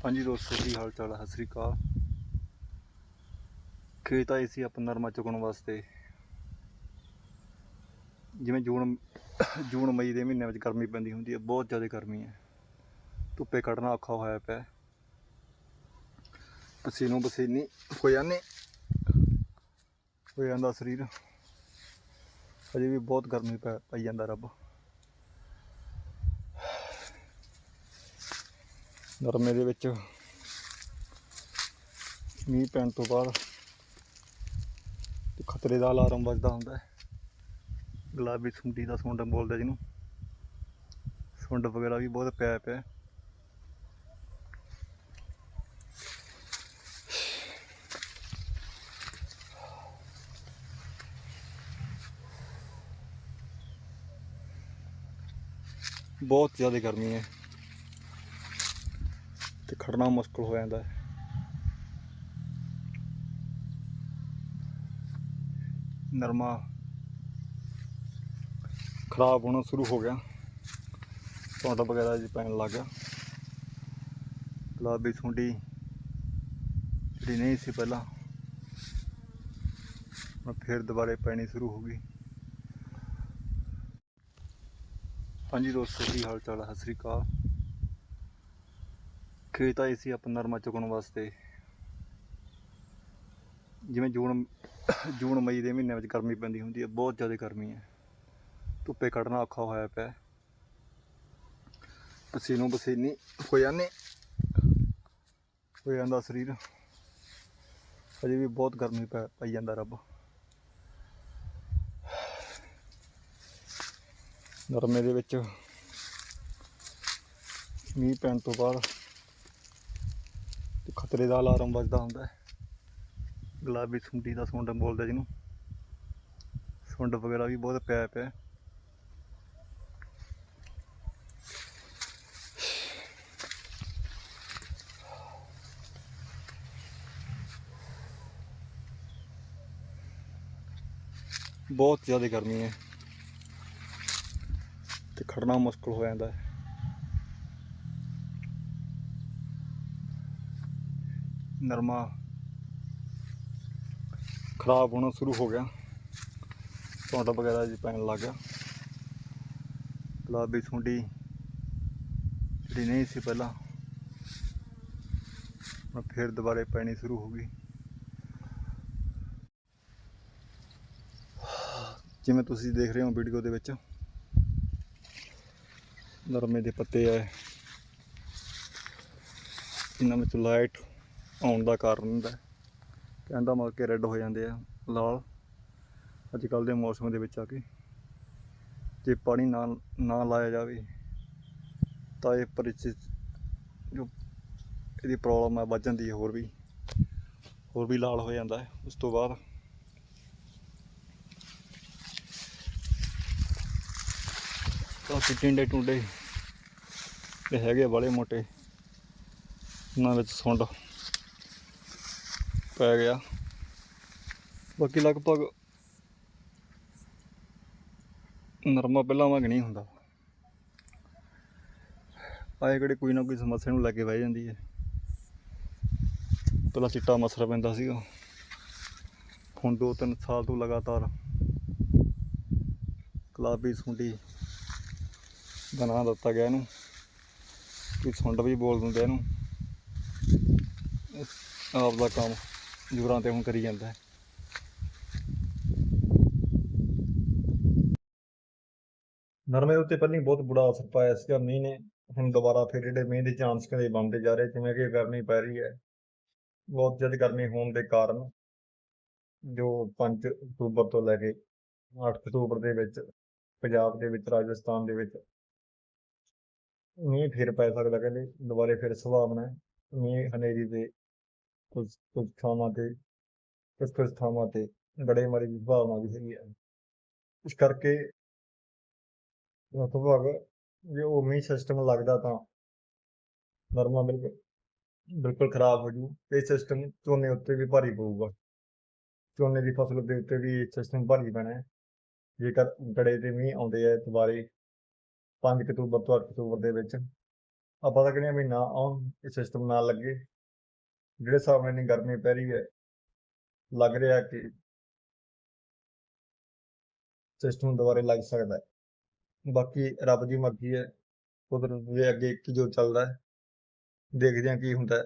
ਹਾਂਜੀ ਦੋਸਤੋ, ਕੀ ਹਾਲ ਚਾਲ ਹੈ ਸਤਿ ਸ੍ਰੀ ਅਕਾਲ। ਖੇਤ ਆਏ ਸੀ ਆਪਾਂ ਨਰਮਾ ਚੁਗਣ ਵਾਸਤੇ। ਜਿਵੇਂ ਜੂਨ ਜੂਨ ਮਈ ਦੇ ਮਹੀਨਿਆਂ ਵਿੱਚ ਗਰਮੀ ਪੈਂਦੀ ਹੁੰਦੀ ਹੈ, ਬਹੁਤ ਜ਼ਿਆਦਾ ਗਰਮੀ ਹੈ। ਧੁੱਪੇ ਕੱਢਣਾ ਔਖਾ ਹੋਇਆ ਪਿਆ। ਪਸੀਨੋ ਪਸੀਨੀ ਹੋ ਜਾਂਦੇ। ਹੋ ਜਾਂਦਾ ਸਰੀਰ। ਅਜੇ ਵੀ ਬਹੁਤ ਗਰਮੀ ਪੈ, ਪਈ ਜਾਂਦਾ ਰੱਬ। ਨਰਮੇ ਦੇ ਵਿੱਚ ਮੀਂਹ ਪੈਣ ਤੋਂ ਬਾਅਦ ਤੇ ਖਤਰੇ ਦਾ ਅਲਾਰਮ ਵੱਜਦਾ ਹੁੰਦਾ ਹੈ। ਗੁਲਾਬੀ ਸੁੰਡੀ ਦਾ ਸੁੰਡ ਬੋਲਦਾ ਜਿਹਨੂੰ। ਸੁੰਡ ਵਗੈਰਾ ਵੀ ਬਹੁਤ ਪਿਆ ਪਿਆ ਬਹੁਤ ਜ਼ਿਆਦਾ ਗਰਮੀ ਹੈ। ਤੇ ਖੜਨਾ ਮੁਸ਼ਕਲ ਹੋ ਜਾਂਦਾ ਹੈ। ਨਰਮਾ ਖਰਾਬ ਹੋਣਾ ਸ਼ੁਰੂ ਹੋ ਗਿਆ। ਟੋਂਡਾ ਵਗੈਰਾ ਜੀ ਪੈਣ ਲੱਗ ਗਿਆ। ਗੁਲਾਬੀ ਸੁੰਡੀ ਜਿਹੜੀ ਨਹੀਂ ਸੀ ਪਹਿਲਾਂ, ਹੁਣ ਫਿਰ ਦੁਬਾਰੇ ਪੈਣੀ ਸ਼ੁਰੂ ਹੋ ਗਈ। ਹਾਂਜੀ ਦੋਸਤੋ, ਕੀ ਹਾਲ ਚਾਲ ਹੈ? ਸਤਿ ਸ੍ਰੀ ਅਕਾਲ। ਖੇਤ ਆਏ ਸੀ ਆਪਾਂ ਨਰਮਾ ਚੁਗਣ ਵਾਸਤੇ। ਜਿਵੇਂ ਜੂਨ ਜੂਨ ਮਈ ਦੇ ਮਹੀਨਿਆਂ ਵਿੱਚ ਗਰਮੀ ਪੈਂਦੀ ਹੁੰਦੀ ਹੈ, ਬਹੁਤ ਜ਼ਿਆਦਾ ਗਰਮੀ ਹੈ। ਧੁੱਪੇ ਕੱਢਣਾ ਔਖਾ ਹੋਇਆ ਪਿਆ ਪਸੀਨੋ ਪਸੀਨੀ ਹੋ ਜਾਂਦੇ। ਹੋ ਜਾਂਦਾ ਸਰੀਰ। ਅਜੇ ਵੀ ਬਹੁਤ ਗਰਮੀ ਪੈ, ਪਈ ਜਾਂਦਾ ਰੱਬ। ਨਰਮੇ ਦੇ ਵਿੱਚ ਮੀਂਹ ਪੈਣ ਤੋਂ ਬਾਅਦ ਤੇ ਖਤਰੇ ਦਾ ਅਲਾਰਮ ਵੱਜਦਾ ਹੁੰਦਾ ਹੈ। ਗੁਲਾਬੀ ਸੁੰਡੀ ਦਾ ਸੁੰਡ ਬੋਲਦਾ ਜਿਹਨੂੰ। ਸੁੰਡ ਵਗੈਰਾ ਵੀ ਬਹੁਤ ਪਿਆ ਪਿਆ ਬਹੁਤ ਜ਼ਿਆਦਾ ਗਰਮੀ ਹੈ। ਤੇ ਖੜਨਾ ਮੁਸ਼ਕਲ ਹੋ ਜਾਂਦਾ ਹੈ। ਨਰਮਾ ਖਰਾਬ ਹੋਣਾ ਸ਼ੁਰੂ ਹੋ ਗਿਆ। ਟੋਂਡਾ ਵਗੈਰਾ ਜੀ ਪੈਣ ਲੱਗ ਗਿਆ। ਗੁਲਾਬੀ ਸੁੰਡੀ ਜਿਹੜੀ ਨਹੀਂ ਸੀ ਪਹਿਲਾਂ, ਹੁਣ ਫਿਰ ਦੁਬਾਰੇ ਪੈਣੀ ਸ਼ੁਰੂ ਹੋ ਗਈ। ਜਿਵੇਂ ਤੁਸੀਂ ਦੇਖ ਰਹੇ ਹੋ ਵੀਡੀਓ ਦੇ ਵਿੱਚ, ਨਰਮੇ ਦੇ ਪੱਤੇ ਆ। ਇਹਨਾਂ ਵਿੱਚ ਲਾਈਟ ਆਉਣ ਦਾ ਕਾਰਨ ਹੁੰਦਾ ਕਹਿੰਦਾ ਮਤਲਬ ਕਿ ਰੈੱਡ ਹੋ ਜਾਂਦੇ ਆ, ਲਾਲ। ਅੱਜ ਕੱਲ ਦੇ ਮੌਸਮ ਦੇ ਵਿੱਚ ਆ ਕੇ ਜੇ ਪਾਣੀ ਨਾ ਨਾ ਲਾਇਆ ਜਾਵੇ, ਤਾਂ ਇਹ ਪਰਿਚਿਤ ਜੋ ਇਹਦੀ ਪ੍ਰੋਬਲਮ ਹੈ ਵੱਧ ਜਾਂਦੀ ਹੈ ਹੋਰ ਵੀ। ਹੋਰ ਵੀ ਲਾਲ ਹੋ ਜਾਂਦਾ ਹੈ। ਉਸ ਤੋਂ ਬਾਅਦ ਤਾਂ ਟਿੰਡੇ ਟੁੰਡੇ ਇਹ ਹੈਗੇ ਵਾਲੇ ਮੋਟੇ, ਉਹਨਾਂ ਵਿੱਚ ਸੁੰਡ। ਪੈ ਗਿਆ। ਬਾਕੀ ਲਗਭਗ ਨਰਮਾ ਪਹਿਲਾਂ ਵਾਂਗ ਨਹੀਂ ਹੁੰਦਾ। ਆਏ ਕਿਹੜੇ ਕੋਈ ਨਾ ਕੋਈ ਸਮੱਸਿਆ ਨੂੰ ਲੈ ਕੇ ਬਹਿ ਜਾਂਦੀ ਹੈ। ਪਹਿਲਾਂ ਚਿੱਟਾ ਮਸਰਾ ਪੈਂਦਾ ਸੀਗਾ। ਹੁਣ ਦੋ ਤਿੰਨ ਸਾਲ ਤੋਂ ਲਗਾਤਾਰ ਗੁਲਾਬੀ ਸੁੰਡੀ ਦਾ ਨਾਂ ਦਿੱਤਾ ਗਿਆ ਇਹਨੂੰ। ਕਿ ਸੁੰਡ ਵੀ ਬੋਲ ਦਿੰਦੇ ਇਹਨੂੰ। ਇਸ ਆਪ ਦਾ ਕੰਮ। ਜੂਰਾਂ ਤੇ ਹੁਣ ਕਰੀ ਜਾਂਦਾ ਹੈ। ਨਰਮੇ ਉੱਤੇ ਪਹਿਲਾਂ ਹੀ ਬਹੁਤ ਬੁਰਾ ਅਸਰ ਪਾਇਆ ਸੀਗਾ, ਮੀਂਹ ਨੇ। ਹੁਣ ਦੁਬਾਰਾ ਫਿਰ ਜਿਹੜੇ ਮੀਂਹ ਦੇ ਚਾਂਸ ਕਹਿੰਦੇ ਬਣਦੇ ਜਾ ਰਹੇ, ਜਿਵੇਂ ਕਿ ਗਰਮੀ ਪੈ ਰਹੀ ਹੈ। ਬਹੁਤ ਜ਼ਿਆਦਾ ਗਰਮੀ ਹੋਣ ਦੇ ਕਾਰਨ ਜੋ 5 ਅਕਤੂਬਰ ਤੋਂ ਲੈ ਕੇ 8 ਅਕਤੂਬਰ ਦੇ ਵਿੱਚ, ਪੰਜਾਬ ਦੇ ਵਿੱਚ, ਰਾਜਸਥਾਨ ਦੇ ਵਿੱਚ ਮੀਂਹ ਫਿਰ ਪੈ ਸਕਦਾ ਕਹਿੰਦੇ, ਦੁਬਾਰੇ ਫਿਰ ਸੰਭਾਵਨਾ ਹੈ। ਮੀਂਹ ਹਨੇਰੀ ਦੇ ਕੁਝ ਕੁਝ ਥਾਵਾਂ ਤੇ ਕੁਝ ਕੁਝ ਥਾਵਾਂ ਤੇ ਬੜੇ ਮਾਰੀ ਦੀ ਸੰਭਾਵਨਾ ਵੀ ਹੈਗੀ ਹੈ ਇਸ ਕਰਕੇ ਲਗਭਗ ਜੇ ਉਹ ਮੀਂਹ ਸਿਸਟਮ ਲੱਗਦਾ ਤਾਂ ਨਰਮਾ ਬਿਲਕੁਲ ਬਿਲਕੁਲ ਖਰਾਬ ਹੋ ਜੂ। ਇਹ ਸਿਸਟਮ ਝੋਨੇ ਉੱਤੇ ਵੀ ਭਾਰੀ ਪਊਗਾ। ਝੋਨੇ ਦੀ ਫਸਲ ਦੇ ਉੱਤੇ ਵੀ ਸਿਸਟਮ ਭਾਰੀ ਪੈਣਾ ਹੈ। ਜੇਕਰ ਗੜੇ ਦੇ ਮੀਂਹ ਆਉਂਦੇ ਆ ਦੁਬਾਰੇ 5 ਅਕਤੂਬਰ ਤੋਂ 8 ਅਕਤੂਬਰ ਦੇ ਵਿੱਚ, ਆਪਾਂ ਤਾਂ ਕਹਿੰਦੇ ਆ ਵੀ ਨਾ ਆਉਣ, ਇਹ ਸਿਸਟਮ ਨਾ ਲੱਗੇ। ਜਿਹੜੇ ਹਿਸਾਬ ਨਾਲ ਇੰਨੀ ਗਰਮੀ ਪੈ ਰਹੀ ਹੈ, ਲੱਗ ਰਿਹਾ ਕਿ ਸਿਸਟਮ ਦੁਬਾਰੇ ਲੱਗ ਸਕਦਾ ਹੈ। ਬਾਕੀ ਰੱਬ ਦੀ ਮਰਜ਼ੀ ਹੈ, ਕੁਦਰਤ ਦੇ ਅੱਗੇ ਕੀ ਜੋ ਚੱਲਦਾ ਹੈ, ਦੇਖਦੇ ਹਾਂ ਕੀ ਹੁੰਦਾ ਹੈ।